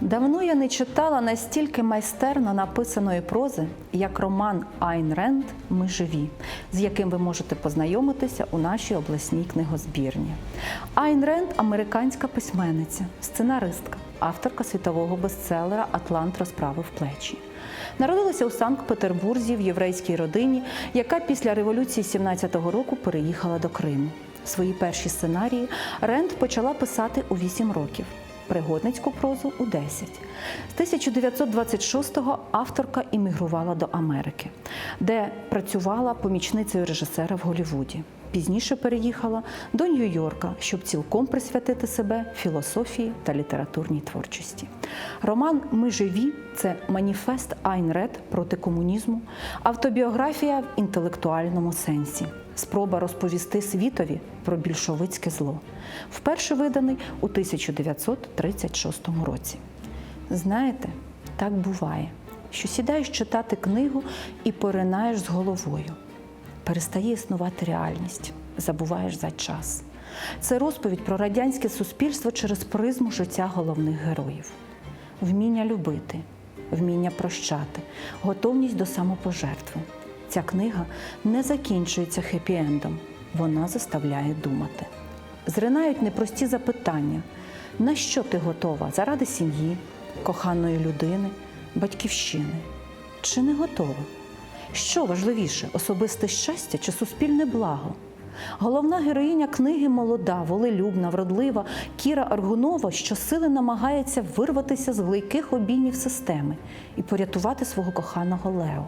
Давно я не читала настільки майстерно написаної прози, як роман Айн Ренд Ми живі, з яким ви можете познайомитися у нашій обласній книгозбірні. Айн Ренд американська письменниця, сценаристка, авторка світового бестселера Атлант розправив плечі. Народилася у Санкт-Петербурзі в єврейській родині, яка після революції 17-го року переїхала до Криму. Свої перші сценарії Ренд почала писати у 8 років пригодницьку прозу у 10. З 1926-го авторка іммігрувала до Америки, де працювала помічницею режисера в Голлівуді. Пізніше переїхала до Нью-Йорка, щоб цілком присвятити себе філософії та літературній творчості. Роман Ми живі це маніфест Айн Ред проти комунізму, автобіографія в інтелектуальному сенсі, спроба розповісти світові про більшовицьке зло, вперше виданий у 1936 році. Знаєте, так буває, що сідаєш читати книгу і поринаєш з головою. Перестає існувати реальність, забуваєш за час. Це розповідь про радянське суспільство через призму життя головних героїв, вміння любити, вміння прощати, готовність до самопожертви. Ця книга не закінчується хеппі-ендом, вона заставляє думати. Зринають непрості запитання: на що ти готова заради сім'ї, коханої людини, батьківщини? Чи не готова? Що важливіше особисте щастя чи суспільне благо? Головна героїня книги молода, волелюбна, вродлива Кіра Аргунова щосили намагається вирватися з глийких обіймів системи і порятувати свого коханого Лео.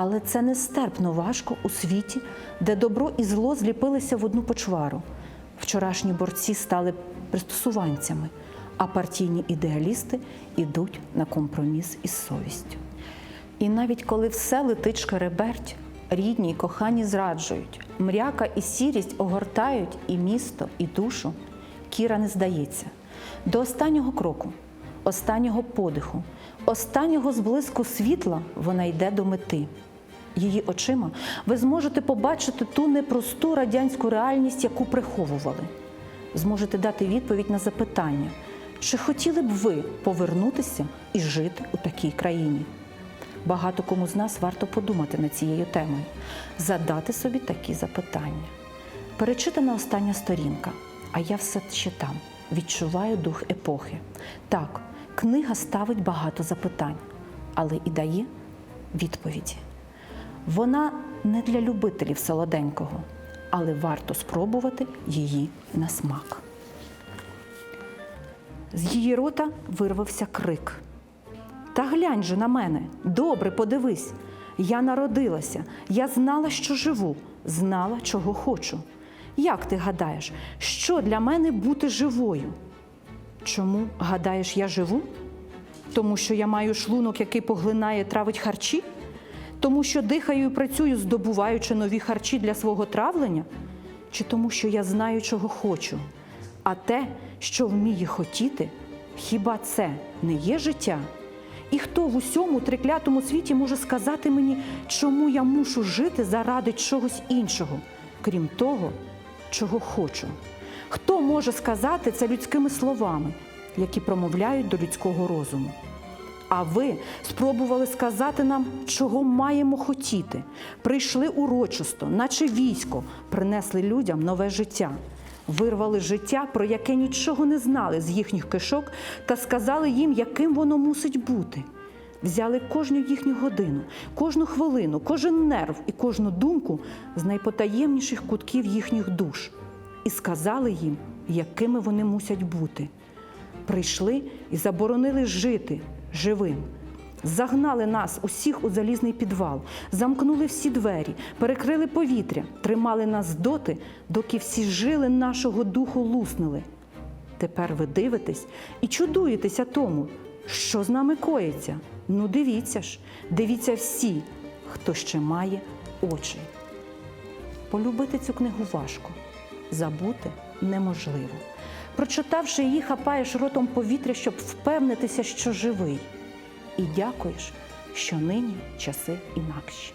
Але це нестерпно важко у світі, де добро і зло зліпилися в одну почвару. Вчорашні борці стали пристосуванцями, а партійні ідеалісти йдуть на компроміс із совістю. І навіть коли все летить шкереберть, рідні й кохані зраджують, мряка і сірість огортають і місто, і душу, Кіра не здається. До останнього кроку, останнього подиху, останнього зблиску світла вона йде до мети. Її очима ви зможете побачити ту непросту радянську реальність, яку приховували. Зможете дати відповідь на запитання, чи хотіли б ви повернутися і жити у такій країні? Багато кому з нас варто подумати над цією темою, задати собі такі запитання. Перечитана остання сторінка, а я все ще там, відчуваю дух епохи. Так, книга ставить багато запитань, але і дає відповіді. Вона не для любителів солоденького, але варто спробувати її на смак. З її рота вирвався крик. Та глянь же на мене, добре подивись. Я народилася, я знала, що живу, знала, чого хочу. Як ти гадаєш, що для мене бути живою? Чому гадаєш, я живу? Тому що я маю шлунок, який поглинає, травить харчі? Тому що дихаю і працюю, здобуваючи нові харчі для свого травлення? Чи тому, що я знаю, чого хочу? А те, що вміє хотіти, хіба це не є життя? І хто в усьому триклятому світі може сказати мені, чому я мушу жити заради чогось іншого, крім того, чого хочу? Хто може сказати це людськими словами, які промовляють до людського розуму? А ви спробували сказати нам, чого маємо хотіти. Прийшли урочисто, наче військо, принесли людям нове життя. Вирвали життя, про яке нічого не знали з їхніх кишок, та сказали їм, яким воно мусить бути. Взяли кожну їхню годину, кожну хвилину, кожен нерв і кожну думку з найпотаємніших кутків їхніх душ і сказали їм, якими вони мусять бути прийшли і заборонили жити живим. Загнали нас усіх у залізний підвал, замкнули всі двері, перекрили повітря, тримали нас доти, доки всі жили нашого духу луснули. Тепер ви дивитесь і чудуєтеся тому, що з нами коїться. Ну, дивіться ж, дивіться всі, хто ще має очі. Полюбити цю книгу важко, забути неможливо. Прочитавши її, хапаєш ротом повітря, щоб впевнитися, що живий. І дякуєш, що нині часи інакші.